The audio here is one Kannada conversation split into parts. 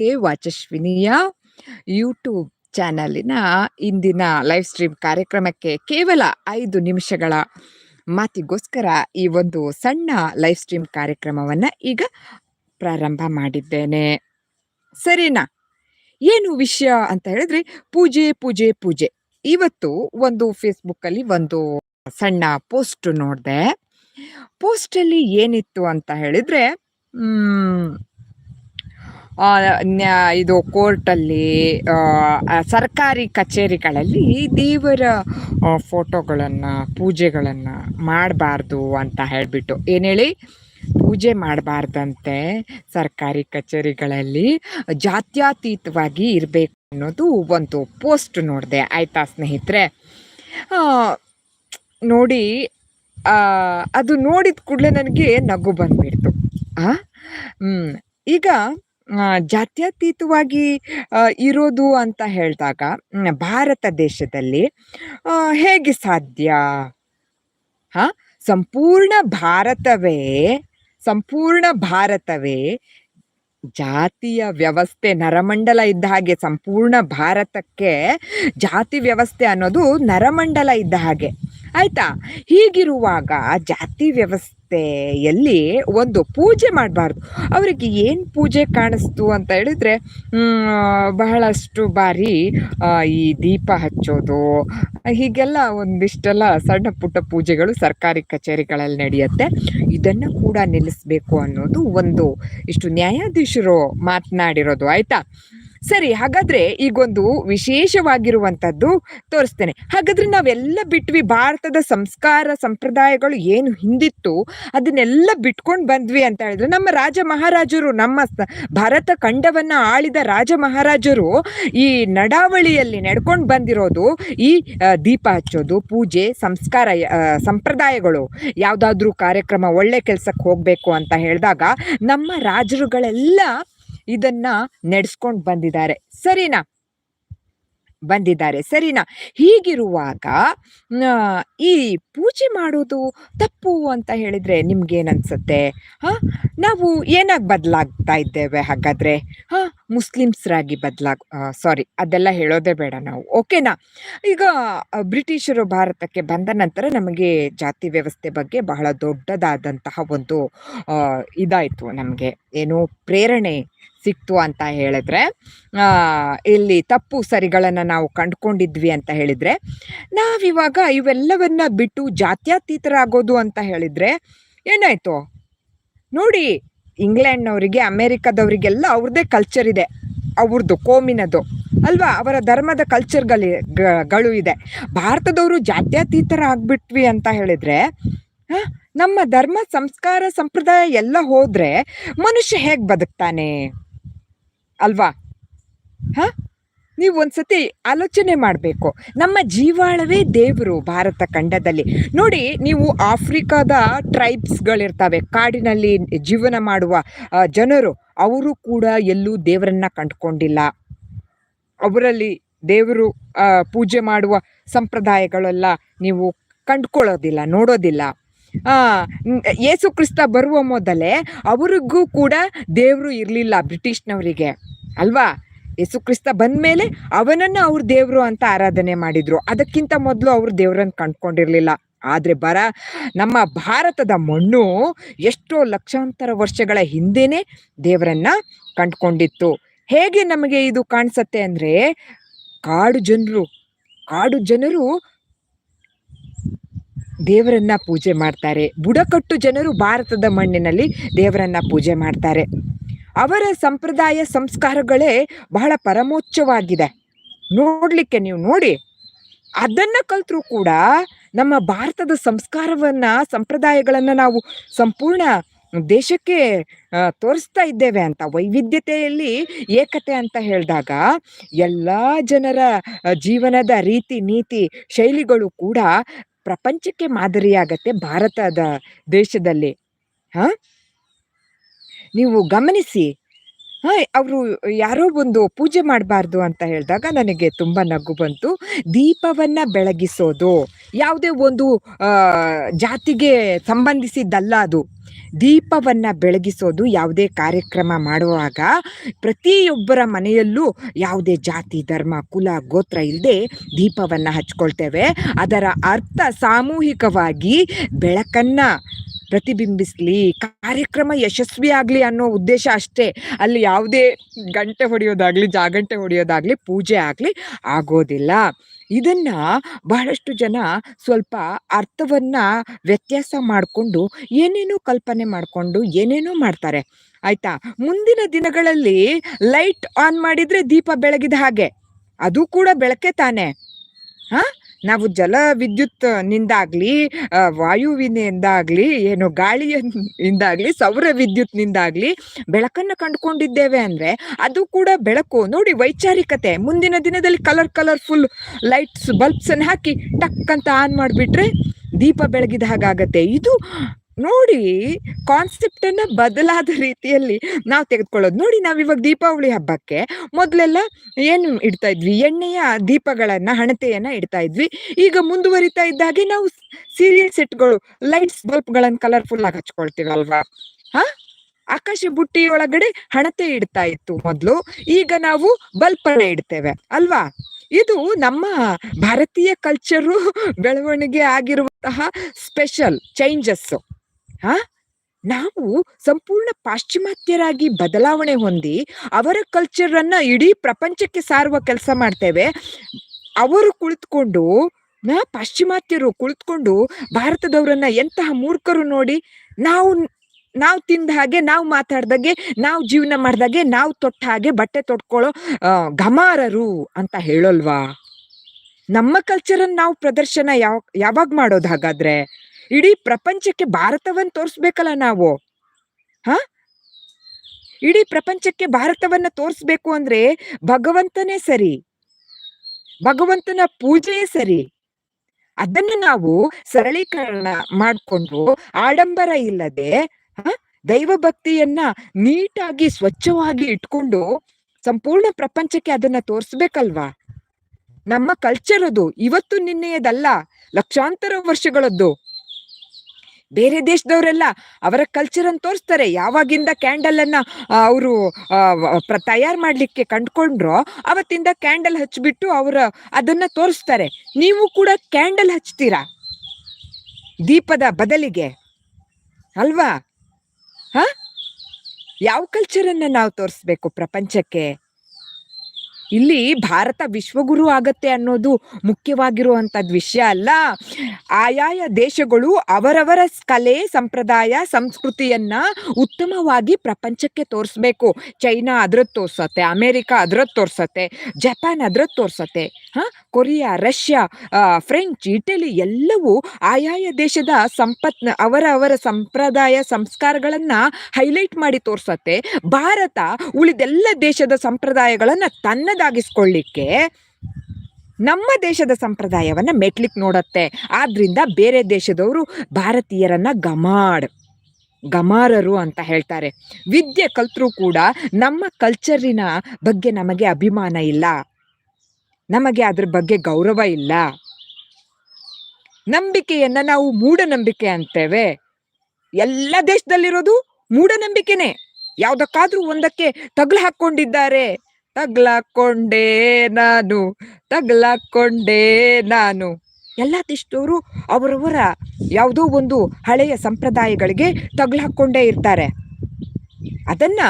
ಕೆ ವಾಚಸ್ವಿನಿಯ ಯೂಟ್ಯೂಬ್ ಚಾನಲಿನ ಇಂದಿನ ಲೈವ್ ಸ್ಟ್ರೀಮ್ ಕಾರ್ಯಕ್ರಮಕ್ಕೆ ಕೇವಲ ಐದು ನಿಮಿಷಗಳ ಮಾತಿಗೋಸ್ಕರ ಈ ಒಂದು ಸಣ್ಣ ಲೈವ್ ಸ್ಟ್ರೀಮ್ ಕಾರ್ಯಕ್ರಮವನ್ನು ಈಗ ಪ್ರಾರಂಭ ಮಾಡಿದ್ದೇನೆ. ಸರಿನಾ? ಏನು ವಿಷಯ ಅಂತ ಹೇಳಿದ್ರೆ ಪೂಜೆ ಪೂಜೆ ಪೂಜೆ. ಇವತ್ತು ಒಂದು ಫೇಸ್ಬುಕ್ಕಲ್ಲಿ ಒಂದು ಸಣ್ಣ ಪೋಸ್ಟ್ ನೋಡಿದೆ. ಪೋಸ್ಟ್ ಅಲ್ಲಿ ಏನಿತ್ತು ಅಂತ ಹೇಳಿದ್ರೆ ಇದು ಕೋರ್ಟಲ್ಲಿ ಸರ್ಕಾರಿ ಕಚೇರಿಗಳಲ್ಲಿ ದೇವರ ಫೋಟೋಗಳನ್ನು, ಪೂಜೆಗಳನ್ನು ಮಾಡಬಾರ್ದು ಅಂತ ಹೇಳಿಬಿಟ್ಟು. ಏನ್ ಹೇಳಿ? ಪೂಜೆ ಮಾಡಬಾರ್ದಂತೆ ಸರ್ಕಾರಿ ಕಚೇರಿಗಳಲ್ಲಿ ಜಾತ್ಯತೀತವಾಗಿ ಇರಬೇಕು ಅನ್ನೋದು ಒಂದು ಪೋಸ್ಟ್ ನೋಡಿದೆ. ಆಯಿತಾ ಸ್ನೇಹಿತರೆ? ನೋಡಿ ಅದು ನೋಡಿದ ಕೂಡಲೇ ನನಗೆ ನಗು ಬಂದ್ಬಿಡ್ತು. ಆ? ಈಗ ಜಾತ್ಯತೀತವಾಗಿ ಇರೋದು ಅಂತ ಹೇಳಿದಾಗ ಭಾರತ ದೇಶದಲ್ಲಿ ಹೇಗೆ ಸಾಧ್ಯ? ಹ, ಸಂಪೂರ್ಣ ಭಾರತವೇ ಸಂಪೂರ್ಣ ಭಾರತವೇ, ಜಾತಿಯ ವ್ಯವಸ್ಥೆ, ನರಮಂಡಲ ಇದ್ದ ಹಾಗೆ ಸಂಪೂರ್ಣ ಭಾರತಕ್ಕೆ ಜಾತಿ ವ್ಯವಸ್ಥೆ ಅನ್ನೋದು ನರಮಂಡಲ ಇದ್ದ ಹಾಗೆ. ಆಯ್ತಾ? ಹೀಗಿರುವಾಗ ಜಾತಿ ವ್ಯವಸ್ಥೆಯಲ್ಲಿ ಒಂದು ಪೂಜೆ ಮಾಡಬಾರ್ದು. ಅವರಿಗೆ ಏನು ಪೂಜೆ ಕಾಣಿಸ್ತು ಅಂತ ಹೇಳಿದ್ರೆ ಬಹಳಷ್ಟು ಬಾರಿ ಈ ದೀಪ ಹಚ್ಚೋದು, ಹೀಗೆಲ್ಲ ಒಂದಿಷ್ಟೆಲ್ಲ ಸಣ್ಣ ಪುಟ್ಟ ಪೂಜೆಗಳು ಸರ್ಕಾರಿ ಕಚೇರಿಗಳಲ್ಲಿ ನಡೆಯುತ್ತೆ. ಇದನ್ನ ಕೂಡ ನಿಲ್ಲಿಸಬೇಕು ಅನ್ನೋದು ಒಂದು ಇಷ್ಟು ನ್ಯಾಯಾಧೀಶರು ಮಾತನಾಡಿರೋದು, ಆಯ್ತಾ? ಸರಿ, ಹಾಗಾದ್ರೆ ಈಗೊಂದು ವಿಶೇಷವಾಗಿರುವಂತದ್ದು ತೋರಿಸ್ತೇನೆ. ಹಾಗಾದ್ರೆ ನಾವೆಲ್ಲ ಬಿಟ್ವಿ ಭಾರತದ ಸಂಸ್ಕಾರ ಸಂಪ್ರದಾಯಗಳು ಏನು ಹಿಂದಿತ್ತು, ಅದನ್ನೆಲ್ಲ ಬಿಟ್ಕೊಂಡು ಬಂದ್ವಿ ಅಂತ ಹೇಳಿದ್ರೆ ನಮ್ಮ ರಾಜ ಮಹಾರಾಜರು, ನಮ್ಮ ಭಾರತ ಖಂಡವನ್ನ ಆಳಿದ ರಾಜ ಮಹಾರಾಜರು ಈ ನಡಾವಳಿಯಲ್ಲಿ ನಡ್ಕೊಂಡು ಬಂದಿರೋದು ಈ ದೀಪ ಹಚ್ಚೋದು, ಪೂಜೆ, ಸಂಸ್ಕಾರ ಸಂಪ್ರದಾಯಗಳು. ಯಾವುದಾದ್ರೂ ಕಾರ್ಯಕ್ರಮ ಒಳ್ಳೆ ಕೆಲ್ಸಕ್ಕೆ ಹೋಗ್ಬೇಕು ಅಂತ ಹೇಳಿದಾಗ ನಮ್ಮ ರಾಜರುಗಳೆಲ್ಲ ಇದನ್ನ ನಡೆಸ್ಕೊಂಡು ಬಂದಿದ್ದಾರೆ. ಸರಿನಾ? ಬಂದಿದ್ದಾರೆ. ಸರಿನಾ? ಹೀಗಿರುವಾಗ ಈ ಪೂಜೆ ಮಾಡೋದು ತಪ್ಪು ಅಂತ ಹೇಳಿದ್ರೆ ನಿಮ್ಗೇನನ್ಸುತ್ತೆ? ಹ? ನಾವು ಏನಾಗಿ ಬದಲಾಗ್ತಾ ಇದ್ದೇವೆ ಹಾಗಾದ್ರೆ? ಹ? ಮುಸ್ಲಿಮ್ಸ್ರಾಗಿ ಬದಲಾಗ್ ಸಾರಿ ಅದೆಲ್ಲ ಹೇಳೋದೇ ಬೇಡ ನಾವು. ಓಕೆನಾ? ಈಗ, ಬ್ರಿಟಿಷರು ಭಾರತಕ್ಕೆ ಬಂದ ನಂತರ ನಮಗೆ ಜಾತಿ ವ್ಯವಸ್ಥೆ ಬಗ್ಗೆ ಬಹಳ ದೊಡ್ಡದಾದಂತಹ ಒಂದು ಇದಾಯಿತು ಇದಾಯ್ತು ನಮಗೆ. ಏನು ಪ್ರೇರಣೆ ಸಿಕ್ತು ಅಂತ ಹೇಳಿದ್ರೆ ಇಲ್ಲಿ ತಪ್ಪು ಸರಿಗಳನ್ನು ನಾವು ಕಂಡುಕೊಂಡಿದ್ವಿ ಅಂತ ಹೇಳಿದರೆ, ನಾವಿವಾಗ ಇವೆಲ್ಲವನ್ನ ಬಿಟ್ಟು ಜಾತ್ಯತೀತರಾಗೋದು ಅಂತ ಹೇಳಿದರೆ ಏನಾಯಿತು? ನೋಡಿ, ಇಂಗ್ಲೆಂಡ್ನವರಿಗೆ, ಅಮೇರಿಕಾದವರಿಗೆಲ್ಲ ಅವ್ರದ್ದೇ ಕಲ್ಚರ್ ಇದೆ, ಅವ್ರದ್ದು ಕೋಮಿನದು, ಅಲ್ವಾ? ಅವರ ಧರ್ಮದ ಕಲ್ಚರ್ಗಳಿ ಗಳು ಇದೆ. ಭಾರತದವರು ಜಾತ್ಯತೀತರ ಆಗ್ಬಿಟ್ವಿ ಅಂತ ಹೇಳಿದರೆ ನಮ್ಮ ಧರ್ಮ, ಸಂಸ್ಕಾರ, ಸಂಪ್ರದಾಯ ಎಲ್ಲ ಹೋದರೆ ಮನುಷ್ಯ ಹೇಗೆ ಬದುಕ್ತಾನೆ? ಅಲ್ವಾ? ಹ? ನೀವು ಒಂದ್ಸತಿ ಆಲೋಚನೆ ಮಾಡಬೇಕು. ನಮ್ಮ ಜೀವಾಳವೇ ದೇವರು ಭಾರತ ಖಂಡದಲ್ಲಿ. ನೋಡಿ, ನೀವು ಆಫ್ರಿಕಾದ ಟ್ರೈಬ್ಸ್ಗಳಿರ್ತವೆ. ಕಾಡಿನಲ್ಲಿ ಜೀವನ ಮಾಡುವ ಜನರು, ಅವರು ಕೂಡ ಎಲ್ಲೂ ದೇವರನ್ನ ಕಂಡುಕೊಂಡಿಲ್ಲ. ಅವರಲ್ಲಿ ದೇವರು ಪೂಜೆ ಮಾಡುವ ಸಂಪ್ರದಾಯಗಳೆಲ್ಲ ನೀವು ಕಂಡುಕೊಳ್ಳೋದಿಲ್ಲ, ನೋಡೋದಿಲ್ಲ. ಆ ಯೇಸು ಕ್ರಿಸ್ತ ಬರುವ ಮೊದಲೇ ಅವರಿಗೂ ಕೂಡ ದೇವರು ಇರಲಿಲ್ಲ ಬ್ರಿಟಿಷ್ನವರಿಗೆ. ಅಲ್ವಾ? ಯೇಸು ಕ್ರಿಸ್ತ ಬಂದ್ಮೇಲೆ ಅವನನ್ನ ಅವ್ರ ದೇವರು ಅಂತ ಆರಾಧನೆ ಮಾಡಿದ್ರು. ಅದಕ್ಕಿಂತ ಮೊದಲು ಅವರು ದೇವರನ್ನ ಕಂಡ್ಕೊಂಡಿರ್ಲಿಲ್ಲ. ಆದ್ರೆ ಬರ, ನಮ್ಮ ಭಾರತದ ಮಣ್ಣು ಎಷ್ಟೋ ಲಕ್ಷಾಂತರ ವರ್ಷಗಳ ಹಿಂದೆನೆ ದೇವರನ್ನ ಕಂಡ್ಕೊಂಡಿತ್ತು. ಹೇಗೆ ನಮಗೆ ಇದು ಕಾಣಿಸತ್ತೆ ಅಂದ್ರೆ, ಕಾಡು ಜನರು ಕಾಡು ಜನರು ದೇವರನ್ನ ಪೂಜೆ ಮಾಡ್ತಾರೆ. ಬುಡಕಟ್ಟು ಜನರು ಭಾರತದ ಮಣ್ಣಿನಲ್ಲಿ ದೇವರನ್ನ ಪೂಜೆ ಮಾಡ್ತಾರೆ. ಅವರ ಸಂಪ್ರದಾಯ ಸಂಸ್ಕಾರಗಳೇ ಬಹಳ ಪರಮೋಚ್ಚವಾಗಿದೆ. ನೋಡಲಿಕ್ಕೆ ನೀವು ನೋಡಿ. ಅದನ್ನ ಕಲ್ತರೂ ಕೂಡ ನಮ್ಮ ಭಾರತದ ಸಂಸ್ಕಾರವನ್ನ, ಸಂಪ್ರದಾಯಗಳನ್ನ ನಾವು ಸಂಪೂರ್ಣ ದೇಶಕ್ಕೆ ತೋರಿಸ್ತಾ ಇದ್ದೇವೆ ಅಂತ. ವೈವಿಧ್ಯತೆಯಲ್ಲಿ ಏಕತೆ ಅಂತ ಹೇಳಿದಾಗ ಎಲ್ಲ ಜನರ ಜೀವನದ ರೀತಿ, ನೀತಿ, ಶೈಲಿಗಳು ಕೂಡ ಪ್ರಪಂಚಕ್ಕೆ ಮಾದರಿಯಾಗತ್ತೆ ಭಾರತದ ದೇಶದಲ್ಲಿ ಹ? ನೀವು ಗಮನಿಸಿ. ಹಾ, ಅವರು ಯಾರೋ ಒಂದು ಪೂಜೆ ಮಾಡಬಾರ್ದು ಅಂತ ಹೇಳಿದಾಗ ನನಗೆ ತುಂಬ ನಗು ಬಂತು. ದೀಪವನ್ನ ಬೆಳಗಿಸೋದು. ಯಾವುದೇ ಒಂದು ಜಾತಿಗೆ ಸಂಬಂಧಿಸಿದ್ದಲ್ಲ ಅದು. ದೀಪವನ್ನ ಬೆಳಗಿಸೋದು ಯಾವುದೇ ಕಾರ್ಯಕ್ರಮ ಮಾಡುವಾಗ ಪ್ರತಿಯೊಬ್ಬರ ಮನೆಯಲ್ಲೂ ಯಾವುದೇ ಜಾತಿ, ಧರ್ಮ, ಕುಲ, ಗೋತ್ರ ಇಲ್ಲದೆ ದೀಪವನ್ನ ಹಚ್ಕೊಳ್ತೇವೆ. ಅದರ ಅರ್ಥ ಸಾಮೂಹಿಕವಾಗಿ ಬೆಳಕನ್ನ ಪ್ರತಿಬಿಂಬಿಸ್ಲಿ, ಕಾರ್ಯಕ್ರಮ ಯಶಸ್ವಿ ಆಗಲಿ ಅನ್ನೋ ಉದ್ದೇಶ ಅಷ್ಟೇ. ಅಲ್ಲಿ ಯಾವುದೇ ಗಂಟೆ ಹೊಡೆಯೋದಾಗ್ಲಿ, ಜಾಗಂಟೆ ಹೊಡೆಯೋದಾಗ್ಲಿ, ಪೂಜೆ ಆಗಲಿ ಆಗೋದಿಲ್ಲ. ಇದನ್ನ ಬಹಳಷ್ಟು ಜನ ಸ್ವಲ್ಪ ಅರ್ಥವನ್ನ ವ್ಯತ್ಯಾಸ ಮಾಡಿಕೊಂಡು, ಏನೇನೋ ಕಲ್ಪನೆ ಮಾಡಿಕೊಂಡು, ಏನೇನೋ ಮಾಡ್ತಾರೆ. ಆಯ್ತಾ? ಮುಂದಿನ ದಿನಗಳಲ್ಲಿ ಲೈಟ್ ಆನ್ ಮಾಡಿದ್ರೆ ದೀಪ ಬೆಳಗಿದ ಹಾಗೆ. ಅದು ಕೂಡ ಬೆಳಕೆ ತಾನೆ. ಹಾ? ನಾವು ಜಲ ವಿದ್ಯುತ್ ನಿಂದಾಗ್ಲಿ ವಾಯುವಿನಿಂದಾಗ್ಲಿ, ಏನು ಗಾಳಿಯಿಂದಾಗ್ಲಿ ಸೌರ ವಿದ್ಯುತ್ನಿಂದಾಗ್ಲಿ ಬೆಳಕನ್ನು ಕಂಡುಕೊಂಡಿದ್ದೇವೆ ಅಂದ್ರೆ ಅದು ಕೂಡ ಬೆಳಕು. ನೋಡಿ ವೈಚಾರಿಕತೆ. ಮುಂದಿನ ದಿನದಲ್ಲಿ ಕಲರ್ ಕಲರ್ಫುಲ್ ಲೈಟ್ಸ್ ಬಲ್ಬ್ಸ್ ಅನ್ನು ಹಾಕಿ ಟಕ್ ಅಂತ ಆನ್ ಮಾಡಿಬಿಟ್ರೆ ದೀಪ ಬೆಳಗಿದ ಹಾಗಾಗತ್ತೆ. ಇದು ನೋಡಿ ಕಾನ್ಸೆಪ್ಟ್ ಅನ್ನ ಬದಲಾದ ರೀತಿಯಲ್ಲಿ ನಾವು ತೆಗೆದುಕೊಳ್ಳೋದು. ನೋಡಿ ನಾವು ಇವಾಗ ದೀಪಾವಳಿ ಹಬ್ಬಕ್ಕೆ ಮೊದಲೆಲ್ಲ ಏನು ಇಡ್ತಾ ಇದ್ವಿ? ಎಣ್ಣೆಯ ದೀಪಗಳನ್ನ, ಹಣತೆಯನ್ನ ಇಡ್ತಾ ಇದ್ವಿ. ಈಗ ಮುಂದುವರಿತಾ ಇದ್ದಾಗೆ ನಾವು ಸೀರಿಯಲ್ ಸೆಟ್ಗಳು ಲೈಟ್ಸ್ ಬಲ್ಬ್ಗಳನ್ನ ಕಲರ್ಫುಲ್ ಆಗಿ ಹಚ್ಕೊಳ್ತೀವಲ್ವಾ? ಹಾ? ಆಕಾಶ ಬುಟ್ಟಿ ಒಳಗಡೆ ಹಣತೆ ಇಡ್ತಾ ಇತ್ತು ಮೊದಲು. ಈಗ ನಾವು ಬಲ್ಪ್ ಅನ್ನ ಇಡ್ತೇವೆ, ಅಲ್ವಾ? ಇದು ನಮ್ಮ ಭಾರತೀಯ ಕಲ್ಚರು ಬೆಳವಣಿಗೆ ಆಗಿರುವಂತಹ ಸ್ಪೆಷಲ್ ಚೇಂಜಸ್ ಹಾ? ನಾವು ಸಂಪೂರ್ಣ ಪಾಶ್ಚಿಮಾತ್ಯರಾಗಿ ಬದಲಾವಣೆ ಹೊಂದಿ ಅವರ ಕಲ್ಚರ್ ಅನ್ನ ಇಡೀ ಪ್ರಪಂಚಕ್ಕೆ ಸಾರುವ ಕೆಲಸ ಮಾಡ್ತೇವೆ. ಅವರು ಕುಳಿತುಕೊಂಡು, ನಾ ಪಾಶ್ಚಿಮಾತ್ಯರು ಕುಳಿತುಕೊಂಡು ಭಾರತದವರನ್ನ ಎಂತಹ ಮೂರ್ಖರು ನೋಡಿ ನಾವು ನಾವು ತಿಂದ ಹಾಗೆ, ನಾವು ಮಾತಾಡ್ದಾಗೆ, ನಾವು ಜೀವನ ಮಾಡ್ದಾಗೆ, ನಾವು ತೊಟ್ಟ ಹಾಗೆ ಬಟ್ಟೆ ತೊಟ್ಕೊಳ್ಳೋ ಗಮಾರರು ಅಂತ ಹೇಳೋಲ್ವಾ? ನಮ್ಮ ಕಲ್ಚರನ್ನ ನಾವು ಪ್ರದರ್ಶನ ಯಾವ, ಯಾವಾಗ ಮಾಡೋದು ಹಾಗಾದ್ರೆ? ಇಡೀ ಪ್ರಪಂಚಕ್ಕೆ ಭಾರತವನ್ನ ತೋರಿಸ್ಬೇಕಲ್ಲ ನಾವು? ಹಾ? ಇಡೀ ಪ್ರಪಂಚಕ್ಕೆ ಭಾರತವನ್ನ ತೋರಿಸ್ಬೇಕು ಅಂದ್ರೆ ಭಗವಂತನೇ ಸರಿ. ಭಗವಂತನ ಪೂಜೆಯೇ ಸರಿ. ಅದನ್ನು ನಾವು ಸರಳೀಕರಣ ಮಾಡಿಕೊಂಡು ಆಡಂಬರ ಇಲ್ಲದೆ ಹ, ದೈವ ಭಕ್ತಿಯನ್ನ ನೀಟಾಗಿ ಸ್ವಚ್ಛವಾಗಿ ಇಟ್ಕೊಂಡು ಸಂಪೂರ್ಣ ಪ್ರಪಂಚಕ್ಕೆ ಅದನ್ನ ತೋರಿಸ್ಬೇಕಲ್ವಾ? ನಮ್ಮ ಕಲ್ಚರ್ ಅದು. ಇವತ್ತು ನಿನ್ನೆಯದಲ್ಲ. ಲಕ್ಷಾಂತರ ವರ್ಷಗಳದ್ದು. ಬೇರೆ ದೇಶದವರೆಲ್ಲ ಅವರ ಕಲ್ಚರ್ ಅನ್ನು ತೋರಿಸ್ತಾರೆ. ಯಾವಾಗಿಂದ ಕ್ಯಾಂಡಲ್ ಅನ್ನ ಅವರು ತಯಾರು ಮಾಡಲಿಕ್ಕೆ ಕಂಡುಕೊಂಡ್ರೋ ಅವತ್ತಿಂದ ಕ್ಯಾಂಡಲ್ ಹಚ್ಚಿಬಿಟ್ಟು ಅವರ ಅದನ್ನ ತೋರಿಸ್ತಾರೆ. ನೀವು ಕೂಡ ಕ್ಯಾಂಡಲ್ ಹಚ್ತೀರಾ? ದೀಪದ ಬದಲಿಗೆ. ಅಲ್ವಾ? ಹ? ಯಾವ ಕಲ್ಚರನ್ನು ನಾವು ತೋರಿಸ್ಬೇಕು ಪ್ರಪಂಚಕ್ಕೆ? ಇಲ್ಲಿ ಭಾರತ ವಿಶ್ವಗುರು ಆಗತ್ತೆ ಅನ್ನೋದು ಮುಖ್ಯವಾಗಿರುವಂಥದ್ದು ವಿಷಯ ಅಲ್ಲ. ಆಯಾಯ ದೇಶಗಳು ಅವರವರ ಕಲೆ, ಸಂಪ್ರದಾಯ, ಸಂಸ್ಕೃತಿಯನ್ನ ಉತ್ತಮವಾಗಿ ಪ್ರಪಂಚಕ್ಕೆ ತೋರಿಸ್ಬೇಕು. ಚೈನಾ ಅದ್ರದ್ದು ತೋರ್ಸತ್ತೆ, ಅಮೇರಿಕಾ ಅದ್ರದ್ದು ತೋರ್ಸತ್ತೆ, ಜಪಾನ್ ಅದ್ರದ್ದು ತೋರ್ಸತ್ತೆ. ಹ? ಕೊರಿಯಾ, ರಷ್ಯಾ ಫ್ರೆಂಚ್, ಇಟಲಿ ಎಲ್ಲವೂ ಆಯಾಯ ದೇಶದ ಸಂಪತ್ನ ಅವರ ಅವರ ಸಂಪ್ರದಾಯ ಸಂಸ್ಕಾರಗಳನ್ನು ಹೈಲೈಟ್ ಮಾಡಿ ತೋರಿಸತ್ತೆ. ಭಾರತ ಉಳಿದೆಲ್ಲ ದೇಶದ ಸಂಪ್ರದಾಯಗಳನ್ನು ತನ್ನದಾಗಿಸ್ಕೊಳ್ಳಿಕ್ಕೆ ನಮ್ಮ ದೇಶದ ಸಂಪ್ರದಾಯವನ್ನು ಮೆಟ್ಲಿಕ್ಕೆ ನೋಡತ್ತೆ. ಆದ್ದರಿಂದ ಬೇರೆ ದೇಶದವರು ಭಾರತೀಯರನ್ನು ಗಮಾಡ್, ಗಮಾರರು ಅಂತ ಹೇಳ್ತಾರೆ. ವಿದ್ಯೆ ಕಲ್ತರೂ ಕೂಡ ನಮ್ಮ ಕಲ್ಚರಿನ ಬಗ್ಗೆ ನಮಗೆ ಅಭಿಮಾನ ಇಲ್ಲ. ನಮಗೆ ಅದ್ರ ಬಗ್ಗೆ ಗೌರವ ಇಲ್ಲ. ನಂಬಿಕೆಯನ್ನ ನಾವು ಮೂಢನಂಬಿಕೆ ಅಂತೇವೆ. ಎಲ್ಲ ದೇಶದಲ್ಲಿರೋದು ಮೂಢನಂಬಿಕೆನೆ. ಯಾವುದಕ್ಕಾದ್ರೂ ಒಂದಕ್ಕೆ ತಗ್ಲು ಹಾಕೊಂಡಿದ್ದಾರೆ ತಗ್ಲಾಕೊಂಡೆ ನಾನು ತಗ್ಲಾಕೊಂಡೆ ನಾನು. ಎಲ್ಲ ದೇಶದವರು ಅವರವರ ಯಾವುದೋ ಒಂದು ಹಳೆಯ ಸಂಪ್ರದಾಯಗಳಿಗೆ ತಗ್ಲು ಹಾಕೊಂಡೇ ಇರ್ತಾರೆ. ಅದನ್ನ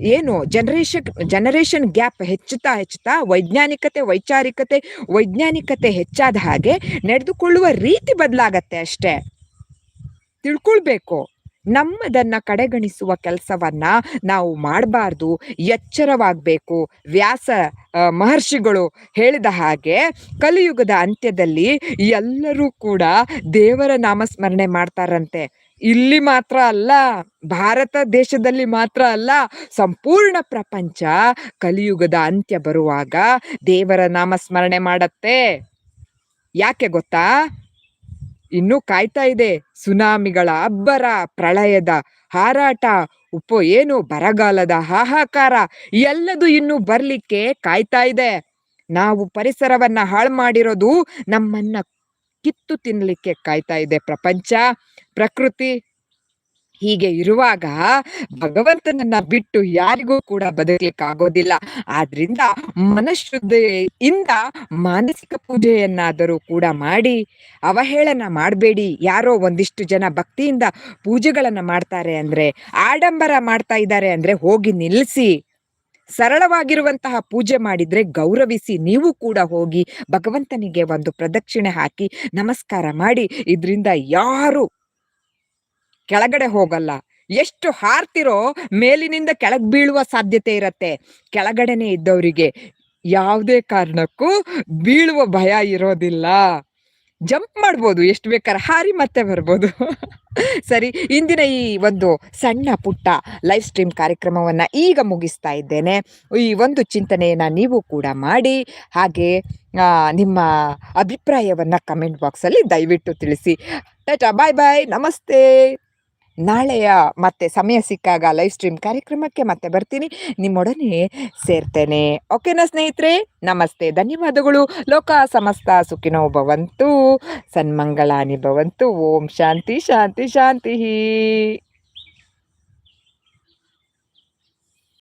ಏನು ಜನರೇಷನ್ ಜನರೇಷನ್ ಗ್ಯಾಪ್ ಹೆಚ್ಚುತ್ತಾ ಹೆಚ್ಚುತ್ತಾ ವೈಜ್ಞಾನಿಕತೆ, ವೈಚಾರಿಕತೆ, ವೈಜ್ಞಾನಿಕತೆ ಹೆಚ್ಚಾದ ಹಾಗೆ ನಡೆದುಕೊಳ್ಳುವ ರೀತಿ ಬದಲಾಗತ್ತೆ ಅಷ್ಟೇ. ತಿಳ್ಕೊಳ್ಬೇಕು. ನಮ್ಮದನ್ನು ಕಡೆಗಣಿಸುವ ಕೆಲಸವನ್ನು ನಾವು ಮಾಡಬಾರ್ದು, ಎಚ್ಚರವಾಗಬೇಕು. ವ್ಯಾಸ ಮಹರ್ಷಿಗಳು ಹೇಳಿದ ಹಾಗೆ ಕಲಿಯುಗದ ಅಂತ್ಯದಲ್ಲಿ ಎಲ್ಲರೂ ಕೂಡ ದೇವರ ನಾಮಸ್ಮರಣೆ ಮಾಡ್ತಾರಂತೆ. ಇಲ್ಲಿ ಮಾತ್ರ ಅಲ್ಲ, ಭಾರತ ದೇಶದಲ್ಲಿ ಮಾತ್ರ ಅಲ್ಲ, ಸಂಪೂರ್ಣ ಪ್ರಪಂಚ ಕಲಿಯುಗದ ಅಂತ್ಯ ಬರುವಾಗ ದೇವರ ನಾಮಸ್ಮರಣೆ ಮಾಡತ್ತೆ. ಯಾಕೆ ಗೊತ್ತಾ? ಇನ್ನೂ ಕಾಯ್ತಾ ಇದೆ, ಸುನಾಮಿಗಳ ಅಬ್ಬರ ಪ್ರಳಯದ ಹಾರಾಟ, ಉಪ್ಪು ಏನು ಬರಗಾಲದ ಹಾಹಾಕಾರ, ಎಲ್ಲದು ಇನ್ನು ಬರ್ಲಿಕ್ಕೆ ಕಾಯ್ತಾ ಇದೆ. ನಾವು ಪರಿಸರವನ್ನ ಹಾಳು ಮಾಡಿರೋದು ನಮ್ಮನ್ನ ಕಿತ್ತು ತಿನ್ನಲಿಕ್ಕೆ ಕಾಯ್ತಾ ಇದೆ ಪ್ರಪಂಚ. ಪ್ರಕೃತಿ ಹೀಗೆ ಇರುವಾಗ ಭಗವಂತನನ್ನ ಬಿಟ್ಟು ಯಾರಿಗೂ ಕೂಡ ಬದುಕಲಿಕ್ಕೆ ಆಗೋದಿಲ್ಲ ಆದ್ರಿಂದ ಮನಃಶುದ್ಧಿಯಿಂದ ಮಾನಸಿಕ ಪೂಜೆಯನ್ನಾದರೂ ಕೂಡ ಮಾಡಿ, ಅವಹೇಳನ ಮಾಡಬೇಡಿ. ಯಾರೋ ಒಂದಿಷ್ಟು ಜನ ಭಕ್ತಿಯಿಂದ ಪೂಜೆಗಳನ್ನ ಮಾಡ್ತಾರೆ ಅಂದ್ರೆ, ಆಡಂಬರ ಮಾಡ್ತಾ ಇದ್ದಾರೆ ಅಂದ್ರೆ ಹೋಗಿ ನಿಲ್ಲಿಸಿ ಸರಳವಾಗಿರುವಂತಹ ಪೂಜೆ ಮಾಡಿದ್ರೆ ಗೌರವಿಸಿ ನೀವು ಕೂಡ ಹೋಗಿ ಭಗವಂತನಿಗೆ ಒಂದು ಪ್ರದಕ್ಷಿಣೆ ಹಾಕಿ ನಮಸ್ಕಾರ ಮಾಡಿ, ಇದರಿಂದ ಯಾರು ಕೆಳಗಡೆ ಹೋಗಲ್ಲ. ಎಷ್ಟು ಹಾರ್ತಿರೋ ಮೇಲಿನಿಂದ ಕೆಳಗೆ ಬೀಳುವ ಸಾಧ್ಯತೆ ಇರತ್ತೆ. ಕೆಳಗಡೆನೆ ಇದ್ದವರಿಗೆ ಯಾವುದೇ ಕಾರಣಕ್ಕೂ ಬೀಳುವ ಭಯ ಇರೋದಿಲ್ಲ. ಜಂಪ್ ಮಾಡ್ಬೋದು, ಎಷ್ಟು ಬೇಕಾದ್ರೆ ಹಾರಿ ಮತ್ತೆ ಬರ್ಬೋದು. ಸರಿ, ಇಂದಿನ ಈ ಒಂದು ಸಣ್ಣ ಪುಟ್ಟ ಲೈವ್ ಸ್ಟ್ರೀಮ್ ಕಾರ್ಯಕ್ರಮವನ್ನು ಈಗ ಮುಗಿಸ್ತಾ ಇದ್ದೇನೆ. ಈ ಒಂದು ಚಿಂತನೆಯನ್ನ ನೀವು ಕೂಡ ಮಾಡಿ, ಹಾಗೆ ನಿಮ್ಮ ಅಭಿಪ್ರಾಯವನ್ನು ಕಮೆಂಟ್ ಬಾಕ್ಸಲ್ಲಿ ದಯವಿಟ್ಟು ತಿಳಿಸಿ. ಟಾಟಾ ಬಾಯ್ ಬಾಯ್ ನಮಸ್ತೆ. ನಾಳೆಯ ಮತ್ತೆ ಸಮಯ ಸಿಕ್ಕಾಗ ಲೈವ್ ಸ್ಟ್ರೀಮ್ ಕಾರ್ಯಕ್ರಮಕ್ಕೆ ಮತ್ತೆ ಬರ್ತೀನಿ. ನಿಮ್ಮೊಡನೆ ಸೇರ್ತೇನೆ. ಓಕೆನಾ ಸ್ನೇಹಿತರೆ, ನಮಸ್ತೆ, ಧನ್ಯವಾದಗಳು. ಲೋಕ ಸಮಸ್ತ ಸುಖಿನೋ ಭವಂತು. ಸನ್ಮಂಗಳಾನಿ ಭವಂತು. ಓಂ ಶಾಂತಿ ಶಾಂತಿ ಶಾಂತಿ.